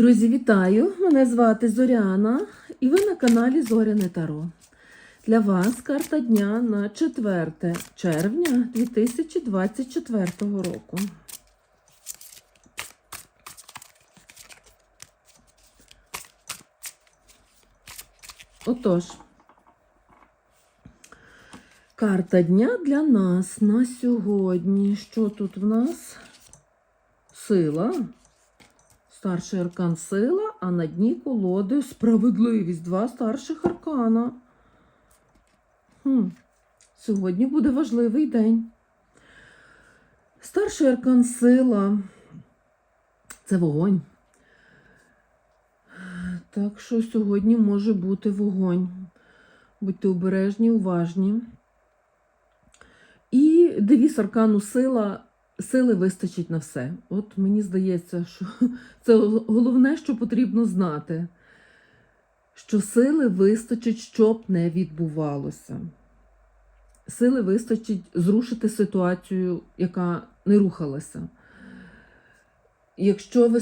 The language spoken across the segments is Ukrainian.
Друзі, вітаю! Мене звати Зоряна, і ви на каналі Зоряне Таро. Для вас карта дня на 4 червня 2024 року. Отож, карта дня для нас на сьогодні. Що тут в нас? Сила. Старший аркан сила, а на дні колоди справедливість. Два старших аркана. Хм. Сьогодні буде важливий день. Старший аркан сила це вогонь. Так що сьогодні може бути вогонь. Будьте обережні, уважні. І девіз аркану сила сили вистачить на все. От мені здається, що це головне, що потрібно знати, що сили вистачить, щоб не відбувалося. Сили вистачить зрушити ситуацію, яка не рухалася. Якщо ви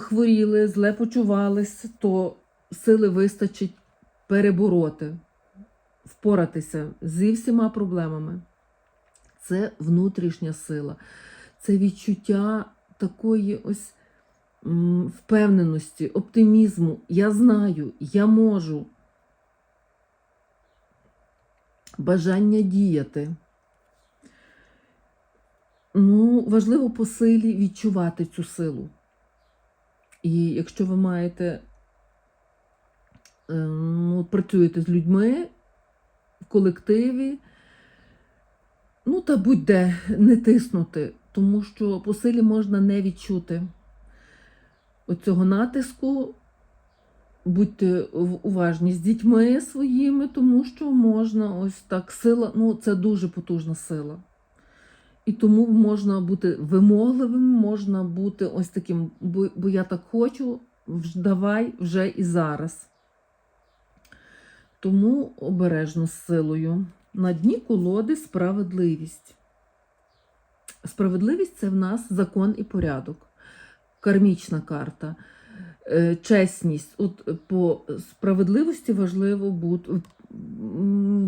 хворіли, зле почувались, то сили вистачить перебороти, впоратися зі всіма проблемами. Це внутрішня сила це відчуття такої ось впевненості, оптимізму. Я знаю, я можу. Бажання діяти. Ну, важливо по силі відчувати цю силу. І якщо ви маєте, е, ну, працюєте з людьми в колективі, Ну, та будь-де не тиснути, тому що по силі можна не відчути оцього натиску. Будьте уважні з дітьми своїми, тому що можна ось так сила, ну це дуже потужна сила. І тому можна бути вимогливим, можна бути ось таким, бо, бо я так хочу, давай вже і зараз. Тому обережно з силою. На дні колоди справедливість. Справедливість це в нас закон і порядок. Кармічна карта. Е, Чесність. От по справедливості важливо бути,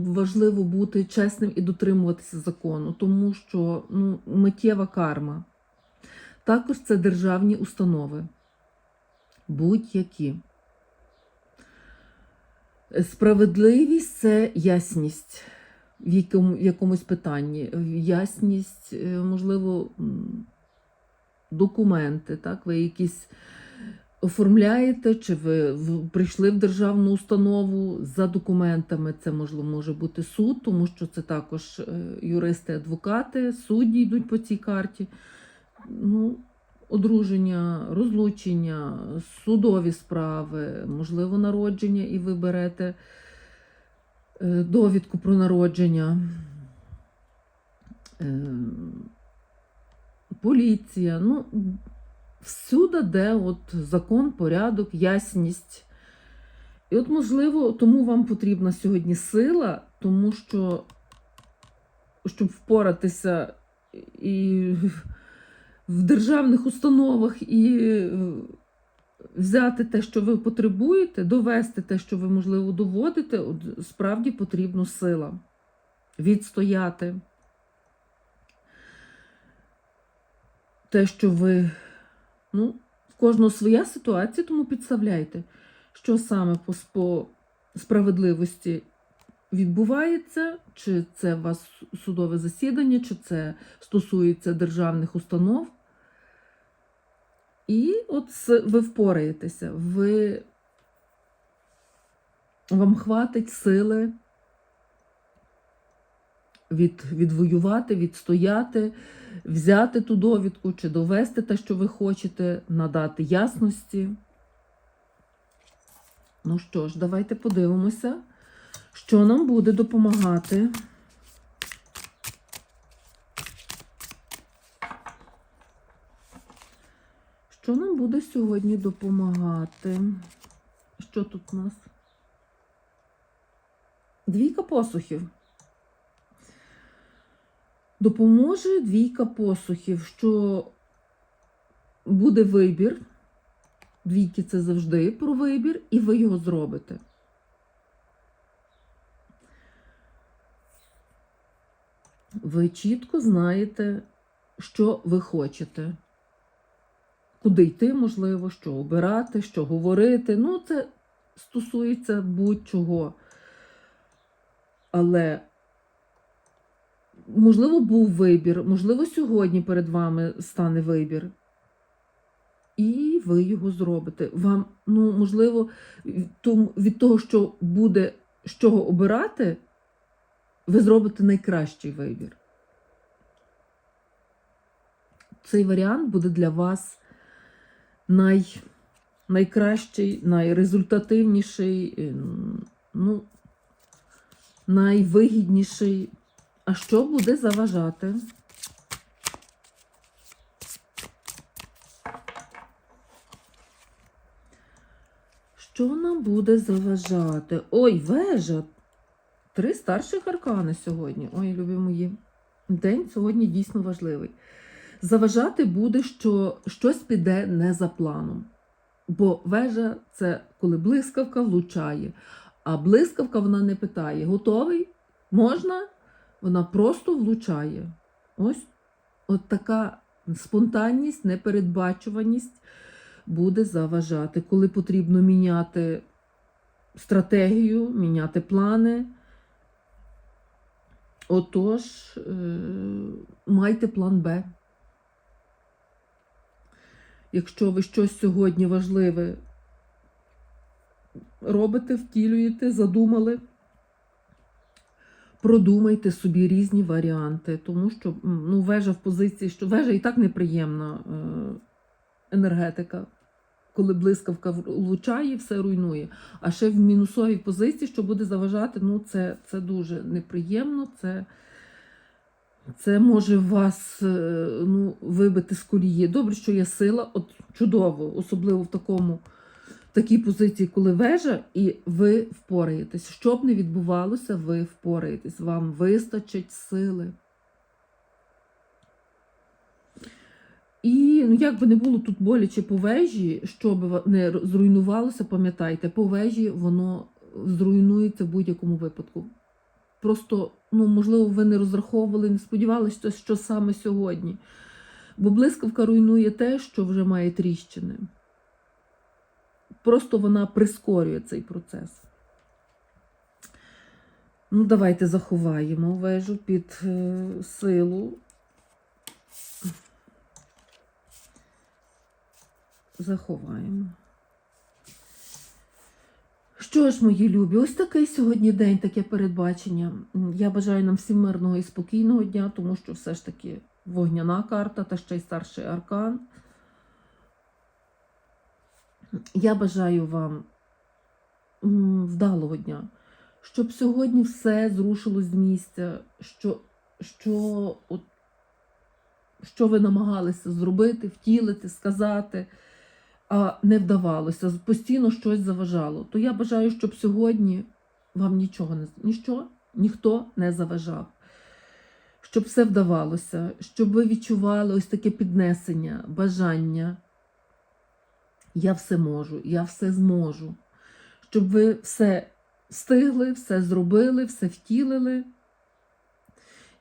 важливо бути чесним і дотримуватися закону, тому що ну, миттєва карма. Також це державні установи. Будь-які. Справедливість це ясність в якому, в якомусь питанні, ясність, е, можливо, документи, так? Ви якісь оформляєте, чи ви прийшли в державну установу за документами. Це можливо може бути суд, тому що це також е, юристи, адвокати, судді йдуть по цій карті. Ну, одруження, розлучення, судові справи, можливо, народження, і ви берете довідку про народження, е, поліція. Ну, всюди, де от закон, порядок, ясність. І от, можливо, тому вам потрібна сьогодні сила, тому що, щоб впоратися і в державних установах і е, взяти те, що ви потребуєте, довести те, що ви, можливо, доводите, справді потрібна сила. Відстояти те, що ви. Ну, в кожного своя ситуація, тому підставляйте, що саме по, по справедливості відбувається, чи це у вас судове засідання, чи це стосується державних установ. І от ви впораєтеся, ви, вам хватить сили від, відвоювати, відстояти, взяти ту довідку чи довести те, що ви хочете, надати ясності. Ну що ж, давайте подивимося, що нам буде допомагати. Що нам буде сьогодні допомагати? Що тут у нас? Двійка посухів. Допоможе двійка посухів, що буде вибір, Двійки це завжди про вибір, і ви його зробите. Ви чітко знаєте, що ви хочете. Куди йти, можливо, що обирати, що говорити. Ну, це стосується будь-чого. Але, можливо, був вибір, можливо, сьогодні перед вами стане вибір. І ви його зробите. Вам, ну, можливо, від того, що буде з чого обирати, ви зробите найкращий вибір. Цей варіант буде для вас най, найкращий, найрезультативніший, ем, ну, найвигідніший. А що буде заважати? Що нам буде заважати? Ой, вежа! Три старших аркани сьогодні. Ой, любі мої. День сьогодні дійсно важливий. Заважати буде, що щось піде не за планом. Бо вежа це коли блискавка влучає. А блискавка вона не питає: готовий? Можна? Вона просто влучає. Ось от така спонтанність, непередбачуваність буде заважати, коли потрібно міняти стратегію, міняти плани. Отож, е, майте план Б. Якщо ви щось сьогодні важливе робите, втілюєте, задумали, продумайте собі різні варіанти, тому що ну, вежа в позиції, що вежа і так неприємна е, енергетика. Коли блискавка влучає, все руйнує. А ще в мінусовій позиції, що буде заважати, ну це, це дуже неприємно. Це, це може вас е, ну, вибити з колії. Добре, що є сила, от чудово, особливо в такому такій позиції, коли вежа, і ви впораєтесь. Що б не відбувалося, ви впораєтесь. Вам вистачить сили. І ну, як би не було тут боляче по вежі, що би не зруйнувалося, пам'ятайте, по вежі воно зруйнується в будь-якому випадку. Просто, ну, можливо, ви не розраховували, не сподівалися, що саме сьогодні. Бо блискавка руйнує те, що вже має тріщини. Просто вона прискорює цей процес. Ну, давайте заховаємо вежу під е, силу. Заховаємо. Що ж, мої любі, ось такий сьогодні день, таке передбачення. Я бажаю нам всім мирного і спокійного дня, тому що все ж таки вогняна карта та ще й старший аркан. Я бажаю вам вдалого дня, щоб сьогодні все зрушилось з місця, що, що, от, що ви намагалися зробити, втілити, сказати, а не вдавалося, постійно щось заважало. То я бажаю, щоб сьогодні вам нічого не ніщо, ніхто не заважав. Щоб все вдавалося, щоб ви відчували ось таке піднесення, бажання. Я все можу, я все зможу. Щоб ви все встигли, все зробили, все втілили.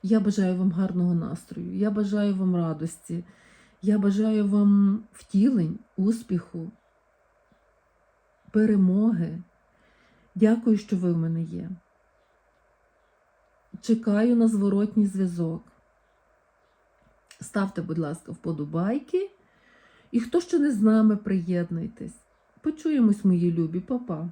Я бажаю вам гарного настрою, я бажаю вам радості, я бажаю вам втілень, успіху, перемоги. Дякую, що ви в мене є. Чекаю на зворотній зв'язок. Ставте, будь ласка, вподобайки. І хто ще не з нами, приєднуйтесь. Почуємось, мої любі, Па-па.